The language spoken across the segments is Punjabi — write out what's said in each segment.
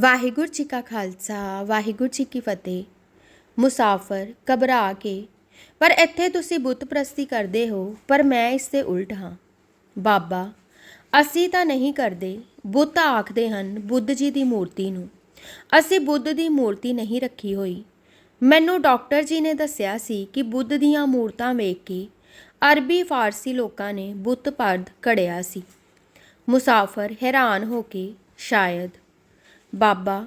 ਵਾਹਿਗੁਰੂ ਜੀ ਕਾ ਖਾਲਸਾ, ਵਾਹਿਗੁਰੂ ਜੀ ਕੀ ਫਤਿਹ। ਮੁਸਾਫਰ ਘਬਰਾ ਕੇ, ਪਰ ਇੱਥੇ ਤੁਸੀਂ ਬੁੱਤ ਪ੍ਰਸਤੀ ਕਰਦੇ ਹੋ, ਪਰ ਮੈਂ ਇਸ ਦੇ ਉਲਟ ਹਾਂ। ਬਾਬਾ, ਅਸੀਂ ਤਾਂ ਨਹੀਂ ਕਰਦੇ। ਬੁੱਤ ਆਖਦੇ ਹਨ ਬੁੱਧ ਜੀ ਦੀ ਮੂਰਤੀ ਨੂੰ। ਅਸੀਂ ਬੁੱਧ ਦੀ ਮੂਰਤੀ ਨਹੀਂ ਰੱਖੀ ਹੋਈ। ਮੈਨੂੰ ਡਾਕਟਰ ਜੀ ਨੇ ਦੱਸਿਆ ਸੀ ਕਿ ਬੁੱਧ ਦੀਆਂ ਮੂਰਤਾਂ ਵੇਖ ਕੇ ਅਰਬੀ ਫਾਰਸੀ ਲੋਕਾਂ ਨੇ ਬੁੱਤ ਪਰਦ ਘੜਿਆ ਸੀ। ਮੁਸਾਫਰ ਹੈਰਾਨ ਹੋ ਕੇ, ਸ਼ਾਇਦ ਬਾਬਾ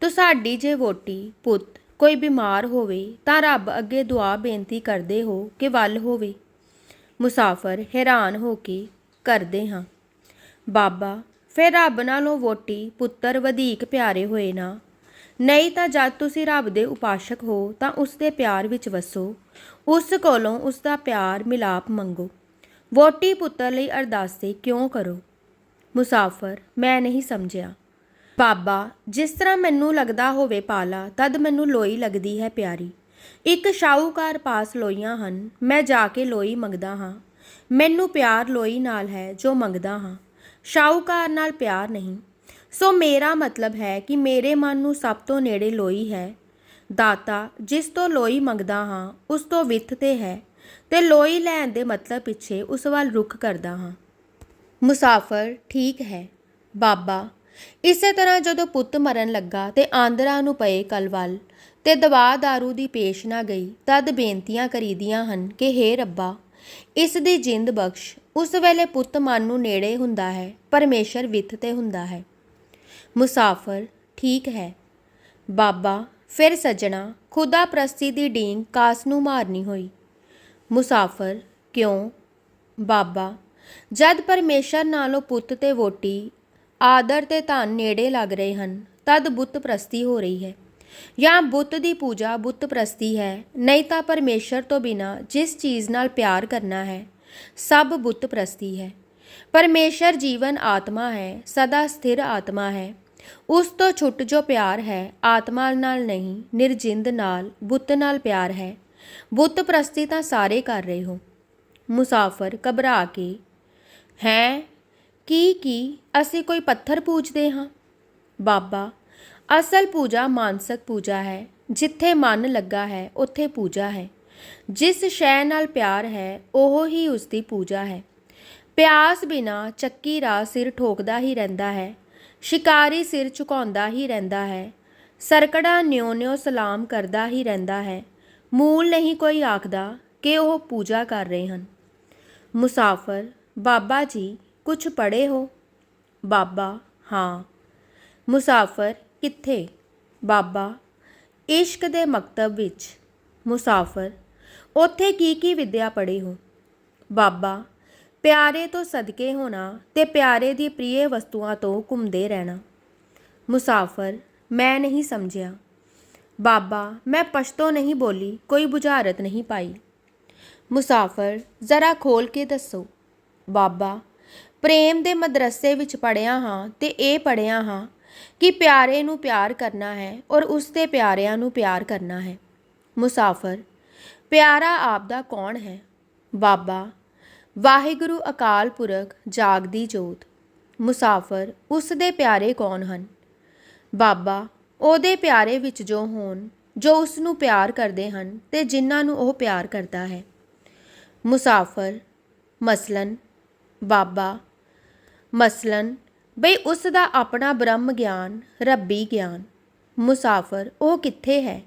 ਤੁਹਾਡੀ ਜੇ ਵੋਟੀ, ਪੁੱਤ, ਕੋਈ ਬਿਮਾਰ ਹੋਵੇ ਤਾਂ ਰੱਬ ਅੱਗੇ ਦੁਆ ਬੇਨਤੀ ਕਰਦੇ ਹੋ ਕਿ ਵੱਲ ਹੋਵੇ। ਮੁਸਾਫਰ ਹੈਰਾਨ ਹੋ ਕੇ ਕਰਦੇ ਹਾਂ। ਬਾਬਾ, ਫਿਰ ਰੱਬ ਨਾਲੋਂ ਵੋਟੀ ਪੁੱਤਰ ਵਧੇਕ ਪਿਆਰੇ ਹੋਏ ਨਾ। ਨਹੀਂ ਤਾਂ ਜਦ ਤੁਸੀਂ ਰੱਬ ਦੇ ਉਪਾਸ਼ਕ ਹੋ ਤਾਂ ਉਸ ਦੇ ਪਿਆਰ ਵਿੱਚ ਵਸੋ। ਉਸ ਕੋਲੋਂ ਉਸ ਦਾ ਪਿਆਰ ਮਿਲਾਪ ਮੰਗੋ। ਵੋਟੀ ਪੁੱਤਰ ਲਈ ਅਰਦਾਸੇ ਕਿਉਂ ਕਰੋ? ਮੁਸਾਫਰ, ਮੈਂ ਨਹੀਂ ਸਮਝਿਆ। ਬਾਬਾ, ਜਿਸ ਤਰ੍ਹਾਂ ਮੈਨੂੰ ਲੱਗਦਾ ਹੋਵੇ ਪਾਲਾ, ਤਦ ਮੈਨੂੰ ਲੋਈ ਲੱਗਦੀ ਹੈ ਪਿਆਰੀ। ਇੱਕ ਸ਼ਾਹੂਕਾਰ ਪਾਸ ਲੋਈਆਂ ਹਨ, ਮੈਂ ਜਾ ਕੇ ਲੋਈ ਮੰਗਦਾ ਹਾਂ। ਮੈਨੂੰ ਪਿਆਰ ਲੋਈ ਨਾਲ ਹੈ, ਜੋ ਮੰਗਦਾ ਹਾਂ। ਸ਼ਾਹੂਕਾਰ ਨਾਲ ਪਿਆਰ ਨਹੀਂ। ਸੋ ਮੇਰਾ ਮਤਲਬ ਹੈ ਕਿ ਮੇਰੇ ਮਨ ਨੂੰ ਸਭ ਤੋਂ ਨੇੜੇ ਲੋਈ ਹੈ। ਦਾਤਾ, ਜਿਸ ਤੋਂ ਲੋਈ ਮੰਗਦਾ ਹਾਂ, ਉਸ ਤੋਂ ਵਿੱਥ ਤੇ ਹੈ। ਤੇ ਲੋਈ ਲੈਣ ਦੇ ਮਤਲਬ ਪਿੱਛੇ ਉਸ ਵੱਲ ਰੁਖ ਕਰਦਾ ਹਾਂ। ਮੁਸਾਫਰ ਠੀਕ ਹੈ। ਬਾਬਾ ਇਸੇ ਤਰ੍ਹਾਂ ਜਦੋਂ ਪੁੱਤ ਮਰਨ ਲੱਗਾ ਤੇ ਆਂਦਰਾਂ ਨੂੰ ਪਏ ਕਲਵਲ ਤੇ ਦਵਾ दारू ਦੀ ਪੇਸ਼ ਨਾ ਗਈ ਤਦ ਬੇਨਤੀਆਂ ਕਰੀਦੀਆਂ ਹਨ ਕਿ हे ਰੱਬਾ ਇਸ ਦੀ ਜਿੰਦ ਬਖਸ਼ ਉਸ ਵੇਲੇ ਪੁੱਤ ਮਨ ਨੂੰ ਨੇੜੇ ਹੁੰਦਾ ਹੈ ਪਰਮੇਸ਼ਰ ਵਿੱਥ ਤੇ ਹੁੰਦਾ ਹੈ ਮੁਸਾਫਰ ਠੀਕ ਹੈ ਬਾਬਾ ਫਿਰ ਸੱਜਣਾ ਖੁਦਾ ਪ੍ਰਸਤੀ ਦੀ ਡੀਂਗ ਕਾਸ ਨੂੰ ਮਾਰਨੀ ਹੋਈ ਮੁਸਾਫਰ ਕਿਉਂ ਬਾਬਾ ਜਦ ਪਰਮੇਸ਼ਰ ਨਾਲੋਂ ਪੁੱਤ ਤੇ ਵੋਟੀ ਆਦਰ ਤੇ ਧਨ ਨੇੜੇ ਲੱਗ ਰਹੇ ਹਨ, ਤਦ ਬੁੱਤ ਪ੍ਰਸਤੀ ਹੋ ਰਹੀ ਹੈ। ਜਾਂ ਬੁੱਤ ਦੀ ਪੂਜਾ ਬੁੱਤ ਪ੍ਰਸਤੀ ਹੈ, ਨਹੀਂ ਤਾਂ ਪਰਮੇਸ਼ਰ ਤੋਂ ਬਿਨਾ ਜਿਸ ਚੀਜ਼ ਨਾਲ ਪਿਆਰ ਕਰਨਾ ਹੈ, ਸਭ ਬੁੱਤ ਪ੍ਰਸਤੀ ਹੈ। ਪਰਮੇਸ਼ਰ ਜੀਵਨ ਆਤਮਾ ਹੈ, ਸਦਾ ਸਥਿਰ ਆਤਮਾ ਹੈ। ਉਸ ਤੋਂ ਛੁੱਟ ਜੋ ਪਿਆਰ ਹੈ, ਆਤਮਾ ਨਾਲ ਨਹੀਂ, ਨਿਰਜਿੰਦ ਨਾਲ, ਬੁੱਤ ਨਾਲ ਪਿਆਰ ਹੈ। ਬੁੱਤ ਪ੍ਰਸਤੀ ਤਾਂ ਸਾਰੇ ਕਰ ਰਹੇ ਹੋ। ਮੁਸਾਫਰ ਘਬਰਾ ਕੇ, ਹੈ? ਕੀ ਕੀ ਅਸੀਂ ਕੋਈ ਪੱਥਰ ਪੂਜਦੇ ਹਾਂ? ਬਾਬਾ, ਅਸਲ ਪੂਜਾ ਮਾਨਸਿਕ ਪੂਜਾ ਹੈ, ਜਿੱਥੇ ਮਨ ਲੱਗਾ ਹੈ, ਉੱਥੇ ਪੂਜਾ ਹੈ। ਜਿਸ ਸ਼ੈ ਨਾਲ ਪਿਆਰ ਹੈ, ਉਹ ਹੀ ਉਸ ਦੀ ਪੂਜਾ ਹੈ। ਪਿਆਸ ਬਿਨਾ ਚੱਕੀ ਰਾ ਸਿਰ ਠੋਕਦਾ ਹੀ ਰਹਿੰਦਾ ਹੈ, ਸ਼ਿਕਾਰੀ ਸਿਰ ਝੁਕਾਉਂਦਾ ਹੀ ਰਹਿੰਦਾ ਹੈ, ਸਰਕੜਾ ਨਿਉ-ਨਿਉ ਸਲਾਮ ਕਰਦਾ ਹੀ ਰਹਿੰਦਾ ਹੈ। ਮੂਲ ਨਹੀਂ ਕੋਈ ਆਖਦਾ ਕਿ ਉਹ ਪੂਜਾ ਕਰ ਰਹੇ ਹਨ। ਮੁਸਾਫਰ, ਬਾਬਾ ਜੀ ਕੁਛ ਪੜ੍ਹੇ ਹੋ? ਬਾਬਾ, ਹਾਂ। ਮੁਸਾਫਰ ਕਿੱਥੇ? ਬਾਬਾ, ਇਸ਼ਕ ਦੇ ਮਕਤਬ ਵਿੱਚ। ਮੁਸਾਫਰ, ਉੱਥੇ ਕੀ ਕੀ ਵਿੱਦਿਆ ਪੜ੍ਹੇ ਹੋ? ਬਾਬਾ, ਪਿਆਰੇ ਤੋਂ ਸਦਕੇ ਹੋਣਾ ਤੇ ਪਿਆਰੇ ਦੀ ਪ੍ਰਿਯ ਵਸਤੂਆਂ ਤੋਂ ਘੁੰਮਦੇ ਰਹਿਣਾ। ਮੁਸਾਫਰ, ਮੈਂ ਨਹੀਂ ਸਮਝਿਆ। ਬਾਬਾ, ਮੈਂ ਪਛਤੋ ਨਹੀਂ ਬੋਲੀ, ਕੋਈ ਬੁਝਾਰਤ ਨਹੀਂ ਪਾਈ। ਮੁਸਾਫਰ, ਜ਼ਰਾ ਖੋਲ ਕੇ ਦੱਸੋ। ਬਾਬਾ ਪ੍ਰੇਮ ਦੇ ਮਦਰਸੇ ਵਿੱਚ ਪੜ੍ਹਿਆ ਹਾਂ ਤੇ ਇਹ ਪੜ੍ਹਿਆ ਹਾਂ ਕਿ ਪਿਆਰੇ ਨੂੰ ਪਿਆਰ ਕਰਨਾ ਹੈ ਔਰ ਉਸ ਦੇ ਪਿਆਰਿਆਂ ਨੂੰ ਪਿਆਰ ਕਰਨਾ ਹੈ। ਮੁਸਾਫਰ, ਪਿਆਰਾ ਆਪ ਦਾ ਕੌਣ ਹੈ? ਬਾਬਾ, ਵਾਹਿਗੁਰੂ ਅਕਾਲ ਪੁਰਖ ਜਾਗਦੀ ਜੋਤ। ਮੁਸਾਫਰ, ਉਸ ਦੇ ਪਿਆਰੇ ਕੌਣ ਹਨ? ਬਾਬਾ, ਉਹਦੇ ਪਿਆਰੇ ਵਿੱਚ ਜੋ ਹੋਣ, ਜੋ ਉਸ ਨੂੰ ਪਿਆਰ ਕਰਦੇ ਹਨ ਤੇ ਜਿਨ੍ਹਾਂ ਨੂੰ ਉਹ ਪਿਆਰ ਕਰਦਾ ਹੈ। ਮੁਸਾਫਰ, ਮਸਲਨ, ਬਾਬਾ ਮਸਲਨ, ਬਈ ਉਸ ਦਾ ਆਪਣਾ ਬ੍ਰਹਮ ਗਿਆਨ, ਰੱਬੀ ਗਿਆਨ। ਮੁਸਾਫਰ, ਉਹ ਕਿੱਥੇ ਹੈ?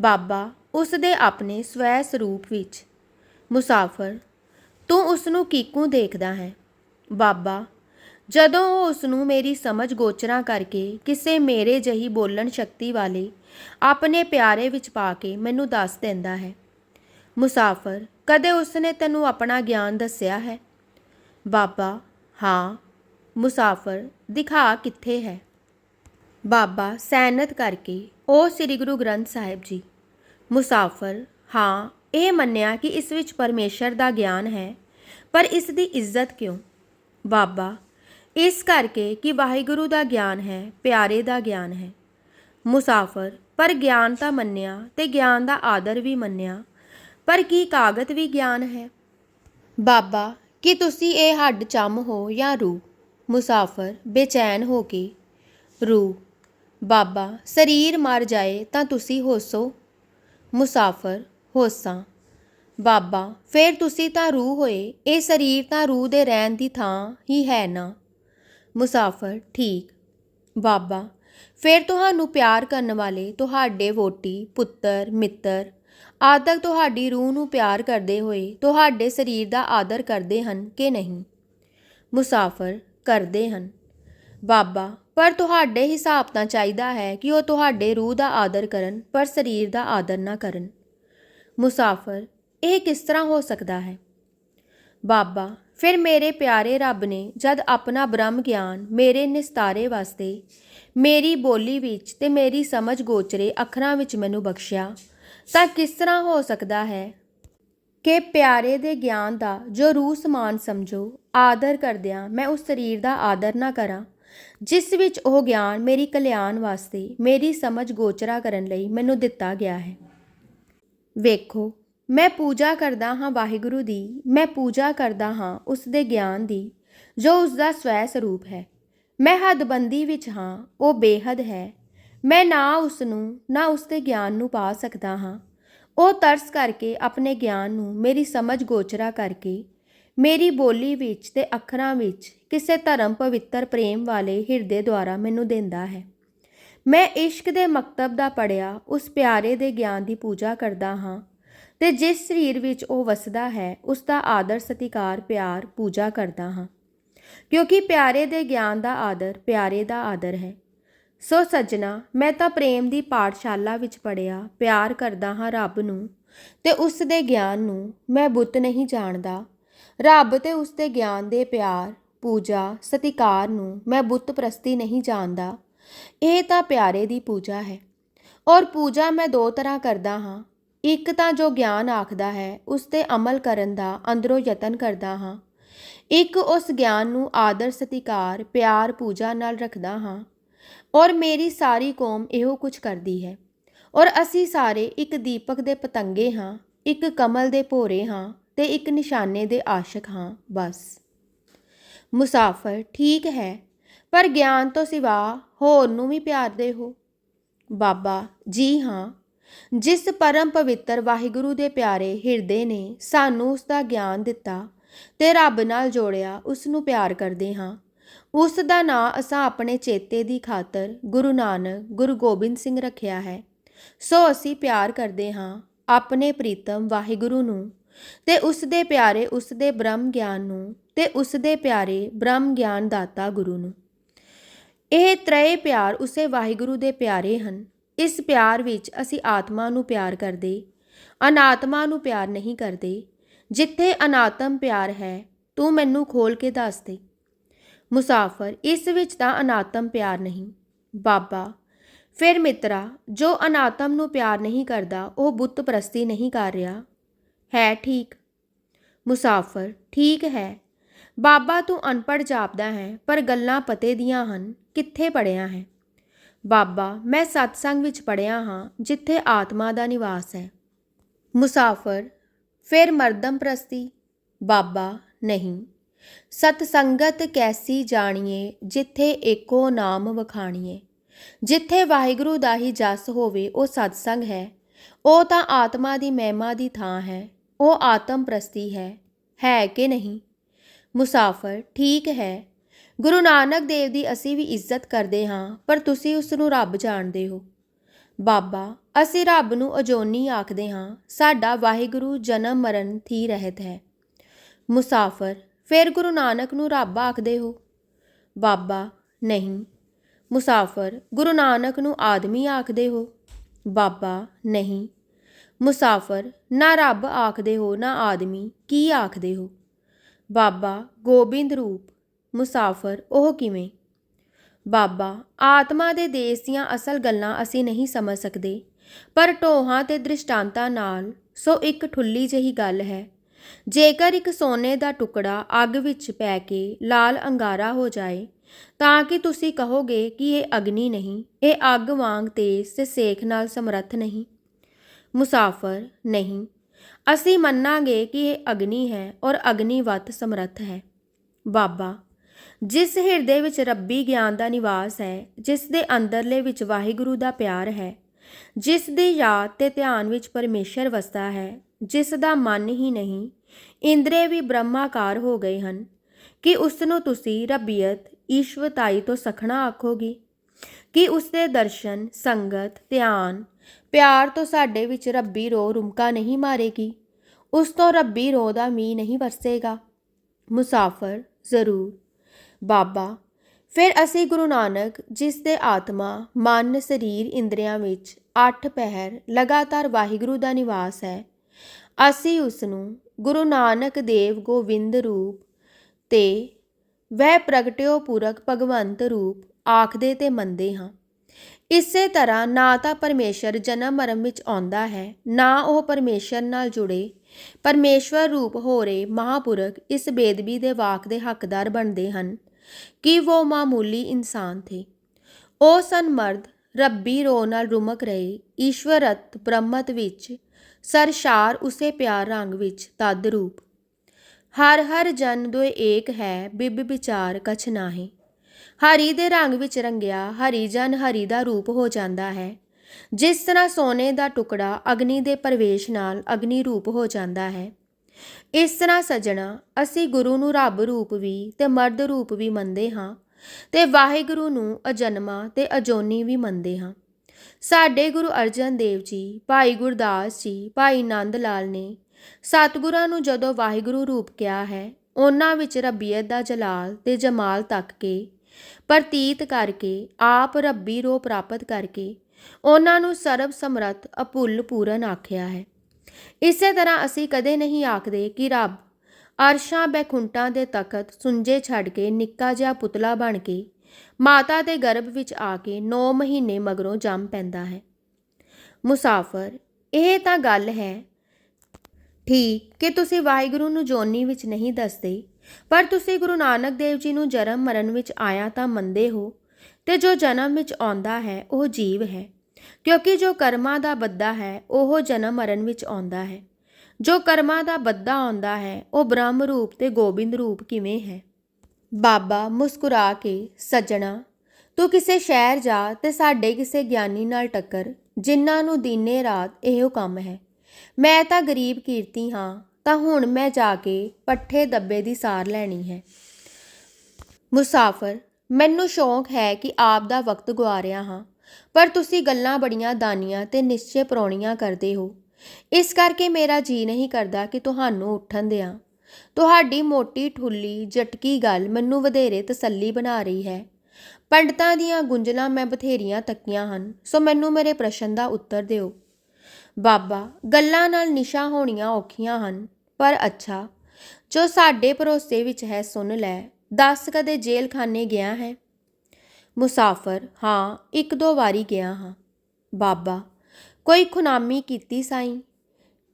ਬਾਬਾ, ਉਸ ਦੇ ਆਪਣੇ ਸਵੈ ਸਰੂਪ ਵਿੱਚ। ਮੁਸਾਫਰ, ਤੂੰ ਉਸ ਨੂੰ ਕੀਕੂ ਦੇਖਦਾ ਹੈ? ਬਾਬਾ, ਜਦੋਂ ਉਹ ਉਸ ਨੂੰ ਮੇਰੀ ਸਮਝ ਗੋਚਰਾਂ ਕਰਕੇ ਕਿਸੇ ਮੇਰੇ ਜਹੀ ਬੋਲਣ ਸ਼ਕਤੀ ਵਾਲੇ ਆਪਣੇ ਪਿਆਰੇ ਵਿੱਚ ਪਾ ਕੇ ਮੈਨੂੰ ਦੱਸ ਦਿੰਦਾ ਹੈ, ਮੁਸਾਫਰ, ਕਦੇ ਉਸਨੇ ਤੈਨੂੰ ਆਪਣਾ ਗਿਆਨ ਦੱਸਿਆ ਹੈ? ਬਾਬਾ ਹਾਂ, ਮੁਸਾਫਰ ਦਿਖਾ ਕਿੱਥੇ ਹੈ। ਬਾਬਾ ਸੈਨਤ ਕਰਕੇ ਉਹ ਸ੍ਰੀ ਗੁਰੂ ਗ੍ਰੰਥ ਸਾਹਿਬ ਜੀ। ਮੁਸਾਫਰ, ਹਾਂ, ਇਹ ਮੰਨਿਆ ਕਿ ਇਸ ਵਿੱਚ ਪਰਮੇਸ਼ਰ ਦਾ ਗਿਆਨ ਹੈ, ਪਰ ਇਸ ਦੀ ਇੱਜ਼ਤ ਕਿਉਂ? ਬਾਬਾ, ਇਸ ਕਰਕੇ ਕਿ ਵਾਹਿਗੁਰੂ ਦਾ ਗਿਆਨ ਹੈ, ਪਿਆਰੇ ਦਾ ਗਿਆਨ ਹੈ। ਮੁਸਾਫਰ, ਪਰ ਗਿਆਨ ਤਾਂ ਮੰਨਿਆ ਤੇ ਗਿਆਨ ਦਾ ਆਦਰ ਵੀ ਮੰਨਿਆ, ਪਰ ਕੀ ਕਾਗਤ ਵੀ ਗਿਆਨ ਹੈ? ਬਾਬਾ ਕਿ ਤੁਸੀਂ ਇਹ ਹੱਡ ਚੰਮ ਹੋ ਜਾਂ ਰੂਹ? ਮੁਸਾਫਰ ਬੇਚੈਨ ਹੋ ਕੇ, ਰੂਹ, ਬਾਬਾ, ਸਰੀਰ ਮਰ ਜਾਏ ਤਾਂ ਤੁਸੀਂ ਹੋਸੋ। ਮੁਸਾਫਰ ਹੋਸਾਂ, ਬਾਬਾ, ਫੇਰ ਤੁਸੀਂ ਤਾਂ ਰੂਹ ਹੋਏ, ਇਹ ਸਰੀਰ ਤਾਂ ਰੂਹ ਦੇ ਰਹਿਣ ਦੀ ਥਾਂ ਹੀ ਹੈ ਨਾ। ਮੁਸਾਫਰ ਠੀਕ, ਬਾਬਾ, ਫਿਰ ਤੁਹਾਨੂੰ ਪਿਆਰ ਕਰਨ ਵਾਲੇ ਤੁਹਾਡੇ ਵੋਟੀ, ਪੁੱਤਰ, ਮਿੱਤਰ ਆਦਿਕ ਤੁਹਾਡੀ ਰੂਹ ਨੂੰ ਪਿਆਰ ਕਰਦੇ ਹੋਏ ਤੁਹਾਡੇ ਸਰੀਰ ਦਾ ਆਦਰ ਕਰਦੇ ਹਨ ਕਿ ਨਹੀਂ? ਮੁਸਾਫਰ ਕਰਦੇ ਹਨ। ਬਾਬਾ, ਪਰ ਤੁਹਾਡੇ ਹਿਸਾਬ ਤਾਂ ਚਾਹੀਦਾ ਹੈ ਕਿ ਉਹ ਤੁਹਾਡੇ ਰੂਹ ਦਾ ਆਦਰ ਕਰਨ, ਪਰ ਸਰੀਰ ਦਾ ਆਦਰ ਨਾ ਕਰਨ। ਮੁਸਾਫਰ, ਇਹ ਕਿਸ ਤਰ੍ਹਾਂ ਹੋ ਸਕਦਾ ਹੈ? ਬਾਬਾ, ਫਿਰ ਮੇਰੇ ਪਿਆਰੇ ਰੱਬ ਨੇ ਜਦ ਆਪਣਾ ਬ੍ਰਹਮ ਗਿਆਨ ਮੇਰੇ ਨਿਸਤਾਰੇ ਵਾਸਤੇ ਮੇਰੀ ਬੋਲੀ ਵਿੱਚ ਤੇ ਮੇਰੀ ਸਮਝ ਗੋਚਰੇ ਅੱਖਰਾਂ ਵਿੱਚ ਮੈਨੂੰ ਬਖਸ਼ਿਆ ਤਾਂ ਕਿਸ ਤਰ੍ਹਾਂ ਹੋ ਸਕਦਾ ਹੈ? ਕਿ ਪਿਆਰੇ ਦੇ ਗਿਆਨ ਦਾ ਜੋ ਰੂਹ ਸਮਾਨ ਸਮਝੋ, ਆਦਰ ਕਰਦਿਆਂ ਮੈਂ ਉਸ ਸਰੀਰ ਦਾ ਆਦਰ ਨਾ ਕਰਾਂ। ਜਿਸ ਵਿੱਚ ਉਹ ਗਿਆਨ ਮੇਰੀ ਕਲਿਆਣ ਵਾਸਤੇ, ਮੇਰੀ ਸਮਝ ਗੋਚਰਾ ਕਰਨ ਲਈ ਮੈਨੂੰ ਦਿੱਤਾ ਗਿਆ ਹੈ। ਵੇਖੋ, ਮੈਂ ਪੂਜਾ ਕਰਦਾ ਹਾਂ ਵਾਹਿਗੁਰੂ ਦੀ, ਮੈਂ ਪੂਜਾ ਕਰਦਾ ਹਾਂ ਉਸ ਦੇ ਗਿਆਨ ਦੀ, ਜੋ ਉਸ ਦਾ ਸਵੈ ਸਰੂਪ ਹੈ। ਮੈਂ ਹੱਦਬੰਦੀ ਵਿੱਚ ਹਾਂ, ਉਹ ਬੇਹੱਦ ਹੈ। ਮੈਂ ਨਾ ਉਸ ਨੂੰ ਨਾ ਉਸ ਦੇ ਗਿਆਨ ਨੂੰ ਪਾ ਸਕਦਾ ਹਾਂ। ਉਹ ਤਰਸ ਕਰਕੇ ਆਪਣੇ ਗਿਆਨ ਨੂੰ ਮੇਰੀ ਸਮਝ ਗੋਚਰਾ ਕਰਕੇ ਮੇਰੀ ਬੋਲੀ ਵਿੱਚ ਤੇ ਅੱਖਰਾਂ ਵਿੱਚ ਕਿਸੇ ਧਰਮ ਪਵਿੱਤਰ ਪ੍ਰੇਮ ਵਾਲੇ ਹਿਰਦੇ ਦੁਆਰਾ ਮੈਨੂੰ ਦਿੰਦਾ ਹੈ। ਮੈਂ ਇਸ਼ਕ ਦੇ ਮਕਤਬ ਦਾ ਪੜਿਆ ਉਸ ਪਿਆਰੇ ਦੇ ਗਿਆਨ ਦੀ ਪੂਜਾ ਕਰਦਾ ਹਾਂ ਤੇ ਜਿਸ ਸਰੀਰ ਵਿੱਚ ਉਹ ਵਸਦਾ ਹੈ, ਉਸ ਦਾ ਆਦਰ, ਸਤਿਕਾਰ, ਪਿਆਰ, ਪੂਜਾ ਕਰਦਾ ਹਾਂ। ਕਿਉਂਕਿ ਪਿਆਰੇ ਦੇ ਗਿਆਨ ਦਾ ਆਦਰ ਪਿਆਰੇ ਦਾ ਆਦਰ ਹੈ। ਸੋ ਸੱਜਣਾ, ਮੈਂ ਤਾਂ ਪ੍ਰੇਮ ਦੀ ਪਾਠਸ਼ਾਲਾ ਵਿੱਚ ਪੜਿਆ ਪਿਆਰ ਕਰਦਾ ਹਾਂ ਰੱਬ ਨੂੰ ਤੇ ਉਸ ਦੇ ਗਿਆਨ ਨੂੰ ਮੈਂ ਬੁੱਤ ਨਹੀਂ ਜਾਣਦਾ। ਰੱਬ ਤੇ ਉਸ ਦੇ ਗਿਆਨ ਦੇ ਪਿਆਰ, ਪੂਜਾ, ਸਤਿਕਾਰ ਨੂੰ ਮੈਂ ਬੁੱਤ ਪ੍ਰਸਤੀ ਨਹੀਂ ਜਾਣਦਾ। ਇਹ ਤਾਂ ਪਿਆਰੇ ਦੀ ਪੂਜਾ ਹੈ ਔਰ ਪੂਜਾ ਮੈਂ ਦੋ ਤਰ੍ਹਾਂ ਕਰਦਾ ਹਾਂ। ਇੱਕ ਤਾਂ ਜੋ ਗਿਆਨ ਆਖਦਾ ਹੈ, ਉਸ ਤੇ ਅਮਲ ਕਰਨ ਦਾ ਅੰਦਰੋਂ ਯਤਨ ਕਰਦਾ ਹਾਂ। ਇੱਕ ਉਸ ਗਿਆਨ ਨੂੰ ਆਦਰ, ਸਤਿਕਾਰ, ਪਿਆਰ, ਪੂਜਾ ਨਾਲ ਰੱਖਦਾ ਹਾਂ। ਔਰ ਮੇਰੀ ਸਾਰੀ ਕੌਮ ਇਹੋ ਕੁਝ ਕਰਦੀ ਹੈ। ਔਰ ਅਸੀਂ ਸਾਰੇ ਇੱਕ ਦੀਪਕ ਦੇ ਪਤੰਗੇ ਹਾਂ, ਇੱਕ ਕਮਲ ਦੇ ਭੋਰੇ ਹਾਂ ਤੇ ਇੱਕ ਨਿਸ਼ਾਨੇ ਦੇ ਆਸ਼ਿਕ ਹਾਂ, ਬਸ। ਮੁਸਾਫਰ, ਠੀਕ ਹੈ, ਪਰ ਗਿਆਨ ਤੋਂ ਸਿਵਾ ਹੋਰ ਨੂੰ ਵੀ ਪਿਆਰਦੇ ਹੋ? ਬਾਬਾ, ਜੀ ਹਾਂ, ਜਿਸ ਪਰਮ ਪਵਿੱਤਰ ਵਾਹਿਗੁਰੂ ਦੇ ਪਿਆਰੇ ਹਿਰਦੇ ਨੇ ਸਾਨੂੰ ਉਸ ਦਾ ਗਿਆਨ ਦਿੱਤਾ ਤੇ ਰੱਬ ਨਾਲ ਜੋੜਿਆ ਉਸ ਨੂੰ ਪਿਆਰ ਕਰਦੇ ਹਾਂ ਉਸ ਦਾ ਨਾਂ ਅਸਾਂ ਆਪਣੇ ਚੇਤੇ ਦੀ ਖਾਤਰ ਗੁਰੂ ਨਾਨਕ, ਗੁਰੂ ਗੋਬਿੰਦ ਸਿੰਘ ਰੱਖਿਆ ਹੈ। ਸੋ ਅਸੀਂ ਪਿਆਰ ਕਰਦੇ ਹਾਂ ਆਪਣੇ ਪ੍ਰੀਤਮ ਵਾਹਿਗੁਰੂ ਨੂੰ ਤੇ ਉਸ ਦੇ ਪਿਆਰੇ, ਉਸ ਦੇ ਬ੍ਰਹਮ ਗਿਆਨ ਨੂੰ ਤੇ ਉਸ ਦੇ ਪਿਆਰੇ ਬ੍ਰਹਮ ਗਿਆਨ ਦਾਤਾ ਗੁਰੂ ਨੂੰ। ਇਹ ਤ੍ਰੈ ਪਿਆਰ ਉਸੇ ਵਾਹਿਗੁਰੂ ਦੇ ਪਿਆਰੇ ਹਨ। ਇਸ ਪਿਆਰ ਵਿੱਚ ਅਸੀਂ ਆਤਮਾ ਨੂੰ ਪਿਆਰ ਕਰਦੇ, ਅਨਾਤਮਾ ਨੂੰ ਪਿਆਰ ਨਹੀਂ ਕਰਦੇ। ਜਿੱਥੇ ਅਨਾਤਮ ਪਿਆਰ ਹੈ, ਤੂੰ ਮੈਨੂੰ ਖੋਲ ਕੇ ਦੱਸ ਦੇ। ਮੁਸਾਫਰ ਇਸ ਵਿੱਚ ਤਾਂ ਅਨਾਤਮ ਪਿਆਰ ਨਹੀਂ। ਬਾਬਾ, ਫਿਰ ਮਿੱਤਰਾ, ਜੋ ਅਨਾਤਮ ਨੂੰ ਪਿਆਰ ਨਹੀਂ ਕਰਦਾ, ਉਹ ਬੁੱਤ ਪ੍ਰਸਤੀ ਨਹੀਂ ਕਰ ਰਿਹਾ। ਹੈ ਠੀਕ। ਮੁਸਾਫਰ, ਠੀਕ ਹੈ। ਬਾਬਾ ਤੂੰ ਅਨਪੜ੍ਹ ਜਾਪਦਾ ਹੈ, ਪਰ ਗੱਲਾਂ ਪਤੇ ਦੀਆਂ ਹਨ, ਕਿੱਥੇ ਪੜਿਆ ਹੈ? ਬਾਬਾ, ਮੈਂ ਸਤਸੰਗ ਵਿੱਚ ਪੜਿਆ ਹਾਂ, ਜਿੱਥੇ ਆਤਮਾ ਦਾ ਨਿਵਾਸ ਹੈ। ਮੁਸਾਫਰ, ਫਿਰ ਮਰਦਮ ਪ੍ਰਸਤੀ। ਬਾਬਾ, ਨਹੀਂ। ਸਤ ਸੰਗਤ ਕੈਸੀ ਜਾਣੀਏ, ਜਿੱਥੇ ਏਕੋ ਨਾਮ ਵਖਾਣੀਏ। ਜਿੱਥੇ ਵਾਹਿਗੁਰੂ ਦਾ ਹੀ ਜਸ ਹੋਵੇ, ਉਹ ਸਤਸੰਗ ਹੈ। ਉਹ ਤਾਂ ਆਤਮਾ ਦੀ ਮਹਿਮਾ ਦੀ ਥਾਂ ਹੈ। ਉਹ ਆਤਮ ਪ੍ਰਸਤੀ ਹੈ। ਹੈ ਕਿ ਨਹੀਂ? ਮੁਸਾਫਰ, ਠੀਕ ਹੈ। ਗੁਰੂ ਨਾਨਕ ਦੇਵ ਦੀ ਅਸੀਂ ਵੀ ਇੱਜ਼ਤ ਕਰਦੇ ਹਾਂ, ਪਰ ਤੁਸੀਂ ਉਸ ਨੂੰ ਰੱਬ ਜਾਣਦੇ ਹੋ। ਬਾਬਾ, ਅਸੀਂ ਰੱਬ ਨੂੰ ਅਜੋਨੀ ਆਖਦੇ ਹਾਂ, ਸਾਡਾ ਵਾਹਿਗੁਰੂ ਜਨਮ ਮਰਨ ਥੀ ਰਹਿਤ ਹੈ। ਮੁਸਾਫਰ ਫਿਰ ਗੁਰੂ ਨਾਨਕ ਨੂੰ ਰੱਬ ਆਖਦੇ ਹੋ? ਬਾਬਾ, ਨਹੀਂ। ਮੁਸਾਫਰ, ਗੁਰੂ ਨਾਨਕ ਨੂੰ ਆਦਮੀ ਆਖਦੇ ਹੋ? ਬਾਬਾ, ਨਹੀਂ। ਮੁਸਾਫਰ, ਨਾ ਰੱਬ ਆਖਦੇ ਹੋ, ਨਾ ਆਦਮੀ, ਕੀ ਆਖਦੇ ਹੋ? ਬਾਬਾ, ਗੋਬਿੰਦ ਰੂਪ। ਮੁਸਾਫਰ, ਉਹ ਕਿਵੇਂ? ਬਾਬਾ, ਆਤਮਾ ਦੇ ਦੇਸ਼ ਦੀਆਂ ਅਸਲ ਗੱਲਾਂ ਅਸੀਂ ਨਹੀਂ ਸਮਝ ਸਕਦੇ, ਪਰ ਢੋਹਾਂ ਤੇ ਦ੍ਰਿਸ਼ਟਾਂਤਾਂ ਨਾਲ ਸੋ ਇੱਕ ਠੁੱਲੀ ਜਿਹੀ ਗੱਲ ਹੈ। ਜੇਕਰ ਇੱਕ ਸੋਨੇ ਦਾ ਟੁਕੜਾ ਅੱਗ ਵਿੱਚ ਪੈ ਕੇ ਲਾਲ ਅੰਗਾਰਾ ਹੋ ਜਾਏ, ਤਾਂ ਕਿ ਤੁਸੀਂ ਕਹੋਗੇ ਕਿ ਇਹ ਅਗਨੀ ਨਹੀਂ, ਇਹ ਅੱਗ ਵਾਂਗ ਤੇਜ਼ ਤੇ ਸੇਖ ਨਾਲ ਸਮਰੱਥ ਨਹੀਂ? ਮੁਸਾਫਰ, ਨਹੀਂ। ਅਸੀਂ ਮੰਨਾਂਗੇ ਕਿ ਇਹ ਅਗਨੀ ਹੈ ਔਰ ਅਗਨੀ ਵੱਤ ਸਮਰੱਥ ਹੈ। ਬਾਬਾ, ਜਿਸ ਹਿਰਦੇ ਵਿੱਚ ਰੱਬੀ ਗਿਆਨ ਦਾ ਨਿਵਾਸ ਹੈ, ਜਿਸ ਦੇ ਅੰਦਰਲੇ ਵਿੱਚ ਵਾਹਿਗੁਰੂ ਦਾ ਪਿਆਰ ਹੈ, ਜਿਸ ਦੀ ਯਾਦ ਤੇ ਧਿਆਨ ਵਿੱਚ ਪਰਮੇਸ਼ਰ ਵਸਦਾ ਹੈ ਜਿਸ ਦਾ ਮਨ ਹੀ ਨਹੀਂ, ਇੰਦਰੇ ਵੀ ਬ੍ਰਹਮਾਕਾਰ ਹੋ ਗਏ ਹਨ, ਕਿ ਉਸ ਨੂੰ ਤੁਸੀਂ ਰੱਬੀਅਤ ਈਸ਼ਵਤਾਈ ਤੋਂ ਸਖਣਾ ਆਖੋਗੇ? ਕਿ ਉਸ ਦੇ ਦਰਸ਼ਨ, ਸੰਗਤ, ਧਿਆਨ, ਪਿਆਰ ਤੋਂ ਸਾਡੇ ਵਿੱਚ ਰੱਬੀ ਰੋ ਰੁਮਕਾ ਨਹੀਂ ਮਾਰੇਗੀ? ਉਸ ਤੋਂ ਰੱਬੀ ਰੋ ਦਾ ਮੀਂਹ ਨਹੀਂ ਵਰਸੇਗਾ? ਮੁਸਾਫਰ, ਜ਼ਰੂਰ। ਬਾਬਾ, ਫਿਰ ਅਸੀਂ ਗੁਰੂ ਨਾਨਕ, ਜਿਸ ਦੇ ਆਤਮਾ, ਮਨ, ਸਰੀਰ ਇੰਦਰੀਆਂ ਵਿੱਚ ਅੱਠ ਪਹਿਰ ਲਗਾਤਾਰ ਵਾਹਿਗੁਰੂ ਦਾ ਨਿਵਾਸ ਹੈ ਅਸੀਂ ਉਸ ਨੂੰ ਗੁਰੂ ਨਾਨਕ ਦੇਵ ਗੋਬਿੰਦ ਰੂਪ ਤੇ ਵਹਿ ਪ੍ਰਗਟਿਓ ਪੂਰਕ ਭਗਵੰਤ ਰੂਪ ਆਖਦੇ ਤੇ ਮੰਨਦੇ ਹਾਂ। ਇਸੇ ਤਰ੍ਹਾਂ ਨਾ ਤਾਂ ਪਰਮੇਸ਼ਰ ਜਨਮ ਮਰਮ ਵਿੱਚ ਆਉਂਦਾ ਹੈ, ਨਾ ਉਹ ਪਰਮੇਸ਼ਰ ਨਾਲ ਜੁੜੇ। ਪਰਮੇਸ਼ਵਰ ਰੂਪ ਹੋ ਰਹੇ ਮਹਾਪੁਰਖ ਇਸ ਬੇਦਬੀ ਦੇ ਵਾਕ ਦੇ ਹੱਕਦਾਰ ਬਣਦੇ ਹਨ ਕਿ ਉਹ ਮਾਮੂਲੀ ਇਨਸਾਨ ਥੇ। ਉਹ ਸਨ ਮਰਦ ਰੱਬੀ ਰੋ ਨਾਲ ਰੁਮਕ ਰਹੇ, ਈਸ਼ਵਰਤ ਬ੍ਰਹਮਤ ਵਿੱਚ ਸਰਸ਼ਾਰ ਉਸੇ ਪਿਆਰ ਰੰਗ ਵਿੱਚ ਤਦ ਰੂਪ ਹਰ ਹਰ ਜਨ ਦੋਇ ਏਕ ਹੈ, ਬਿਬ ਵਿਚਾਰ ਕਛ ਨਾਹੀ। ਹਰੀ ਦੇ ਰੰਗ ਵਿੱਚ ਰੰਗਿਆ, ਹਰੀ ਜਨ ਹਰੀ ਦਾ ਰੂਪ ਹੋ ਜਾਂਦਾ ਹੈ। ਜਿਸ ਤਰ੍ਹਾਂ ਸੋਨੇ ਦਾ ਟੁਕੜਾ ਅਗਨੀ ਦੇ ਪ੍ਰਵੇਸ਼ ਨਾਲ ਅਗਨੀ ਰੂਪ ਹੋ ਜਾਂਦਾ ਹੈ, ਇਸ ਤਰ੍ਹਾਂ ਸਜਣਾ, ਅਸੀਂ ਗੁਰੂ ਨੂੰ ਰੱਬ ਰੂਪ ਵੀ ਤੇ ਮਰਦ ਰੂਪ ਵੀ ਮੰਨਦੇ ਹਾਂ ਤੇ ਵਾਹਿਗੁਰੂ ਨੂੰ ਅਜਨਮਾ ਤੇ ਅਜੋਨੀ ਵੀ ਮੰਨਦੇ ਹਾਂ। ਸਾਡੇ ਗੁਰੂ ਅਰਜਨ ਦੇਵ ਜੀ, ਭਾਈ ਗੁਰਦਾਸ ਜੀ, ਭਾਈ ਨੰਦ ਲਾਲ ਨੇ ਸਤਿਗੁਰਾਂ ਨੂੰ ਜਦੋਂ ਵਾਹਿਗੁਰੂ ਰੂਪ ਕਿਹਾ ਹੈ, ਉਹਨਾਂ ਵਿੱਚ ਰੱਬੀਅਤ ਦਾ ਜਲਾਲ ਤੇ ਜਮਾਲ ਤੱਕ ਕੇ, ਪ੍ਰਤੀਤ ਕਰਕੇ, ਆਪ ਰੱਬੀ ਰੋ ਪ੍ਰਾਪਤ ਕਰਕੇ, ਉਹਨਾਂ ਨੂੰ ਸਰਬ ਸਮਰੱਥ ਅਪੁੱਲ ਪੂਰਨ ਆਖਿਆ ਹੈ। ਇਸੇ ਤਰ੍ਹਾਂ ਅਸੀਂ ਕਦੇ ਨਹੀਂ ਆਖਦੇ ਕਿ ਰੱਬ ਅਰਸ਼ਾਂ ਬੈਕੁੰਠਾਂ ਦੇ ਤਖਤ ਸੁੰਜੇ ਛੱਡ ਕੇ ਨਿੱਕਾ ਜਿਹਾ ਪੁਤਲਾ ਬਣ ਕੇ ਮਾਤਾ ਦੇ ਗਰਭ ਵਿੱਚ ਆ ਕੇ 9 ਮਹੀਨੇ ਮਗਰੋਂ ਜੰਮ ਪੈਂਦਾ ਹੈ। ਮੁਸਾਫਰ, ਇਹ ਤਾਂ ਗੱਲ ਹੈ। ਠੀਕ ਕਿ ਤੁਸੀਂ ਵਾਹਿਗੁਰੂ ਨੂੰ ਜੋਨੀ ਵਿੱਚ ਨਹੀਂ ਦੱਸਦੇ, ਪਰ ਤੁਸੀਂ ਗੁਰੂ ਨਾਨਕ ਦੇਵ ਜੀ ਨੂੰ ਜਨਮ ਮਰਨ ਵਿੱਚ ਆਇਆ ਤਾਂ ਮੰਨਦੇ ਹੋ ਤੇ ਜੋ ਜਨਮ ਵਿੱਚ ਆਉਂਦਾ ਹੈ, ਉਹ ਜੀਵ ਹੈ। ਕਿਉਂਕਿ ਜੋ ਕਰਮਾਂ ਦਾ ਬੱਦਾ ਹੈ, ਉਹ ਜਨਮ ਮਰਨ ਵਿੱਚ ਆਉਂਦਾ ਹੈ। ਜੋ ਕਰਮਾਂ ਦਾ ਬੱਦਾ ਆਉਂਦਾ ਹੈ, ਉਹ ਬ੍ਰਹਮ ਰੂਪ ਤੇ ਗੋਬਿੰਦ ਰੂਪ ਕਿਵੇਂ ਹੈ? ਬਾਬਾ ਮੁਸਕਰਾ ਕੇ ਸੱਜਣਾ, ਤੂੰ ਕਿਸੇ ਸ਼ਹਿਰ ਜਾ ਤੇ ਸਾਡੇ ਕਿਸੇ ਗਿਆਨੀ ਨਾਲ ਟੱਕਰ, ਜਿਨ੍ਹਾਂ ਨੂੰ ਦਿਨੇ ਰਾਤ ਇਹੋ ਕੰਮ ਹੈ। ਮੈਂ ਤਾਂ ਗਰੀਬ ਕੀਰਤੀ ਹਾਂ, ਤਾਂ ਹੁਣ ਮੈਂ ਜਾ ਕੇ ਪੱਠੇ ਦੱਬੇ ਦੀ ਸਾਰ ਲੈਣੀ ਹੈ। ਮੁਸਾਫਰ, ਮੈਨੂੰ ਸ਼ੌਂਕ ਹੈ ਕਿ ਆਪ ਦਾ ਵਕਤ ਗੁਆਰਿਆ ਹਾਂ, ਪਰ ਤੁਸੀਂ ਗੱਲਾਂ ਬੜੀਆਂ ਦਾਨੀਆਂ ਤੇ ਨਿਸ਼ਚੇ ਪ੍ਰੋਣੀਆਂ ਕਰਦੇ ਹੋ। ਇਸ ਕਰਕੇ ਮੇਰਾ ਜੀ ਨਹੀਂ ਕਰਦਾ ਕਿ ਤੁਹਾਨੂੰ ਉੱਠਣ ਦਿਆਂ। ਤੁਹਾਡੀ ਮੋਟੀ ਠੁੱਲੀ ਜਟਕੀ ਗੱਲ ਮੈਨੂੰ ਵਧੇਰੇ ਤਸੱਲੀ ਬਣਾ ਰਹੀ ਹੈ। ਪੰਡਤਾਂ ਦੀਆਂ ਗੁੰਝਲਾਂ ਮੈਂ ਬਥੇਰੀਆਂ ਤੱਕੀਆਂ ਹਨ, ਸੋ ਮੈਨੂੰ ਮੇਰੇ ਪ੍ਰਸ਼ਨ ਦਾ ਉੱਤਰ ਦਿਓ। ਬਾਬਾ, ਗੱਲਾਂ ਨਾਲ ਨਿਸ਼ਾ ਹੋਣੀਆਂ ਔਖੀਆਂ ਹਨ, ਪਰ ਅੱਛਾ, ਜੋ ਸਾਡੇ ਭਰੋਸੇ ਵਿੱਚ ਹੈ ਸੁਣ ਲੈ, ਦੱਸ ਕਦੇ ਜੇਲ੍ਹ ਗਿਆ ਹੈ? ਮੁਸਾਫਰ, ਹਾਂ, ਇੱਕ ਦੋ ਵਾਰੀ ਗਿਆ ਹਾਂ। ਬਾਬਾ, ਕੋਈ ਖੁਨਾਮੀ ਕੀਤੀ ਸਾਈਂ?